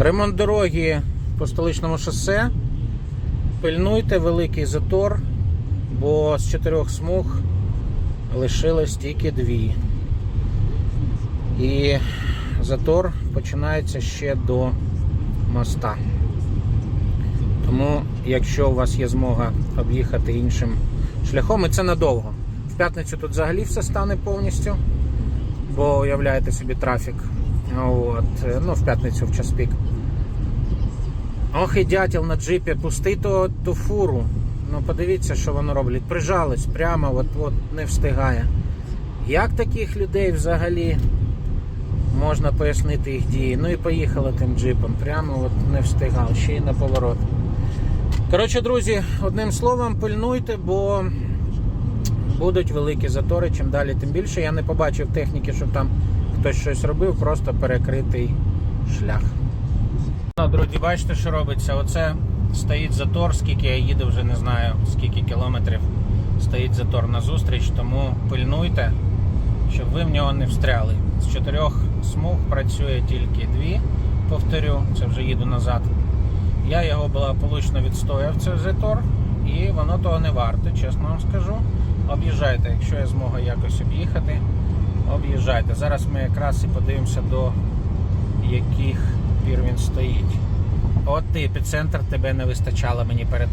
Ремонт дороги по столичному шосе. Пильнуйте великий затор, бо з чотирьох смуг лишилось тільки дві. І затор починається ще до моста. Тому, якщо у вас є змога об'їхати іншим шляхом, і це надовго. В п'ятницю тут взагалі все стане повністю, бо уявляєте собі трафік. От, ну, в п'ятницю в час пік. Ох, і дятел на джипі, пусти то, ту фуру. Ну подивіться, що воно робить. Прижалось прямо, от, от не встигає. Як таких людей взагалі можна пояснити їх дії? Ну і поїхали тим джипом. Прямо от не встигав, ще й на поворот. Коротше, друзі, одним словом, пильнуйте, бо будуть великі затори. Чим далі, тим більше. Я не побачив техніки, щоб там хтось щось робив, просто перекритий шлях. Ну, друзі, бачите, що робиться? Оце стоїть затор, скільки я їду, вже не знаю скільки кілометрів стоїть затор на зустріч, тому пильнуйте, щоб ви в нього не встряли. З чотирьох смуг працює тільки дві, повторю, це вже їду назад. Я його благополучно відстояв цей затор, і воно того не варте, чесно вам скажу. Об'їжджайте, якщо є змога якось об'їхати, об'їжджайте. Зараз ми якраз і подивимося до яких пір він стоїть. От ти епіцентр тебе не вистачало мені перед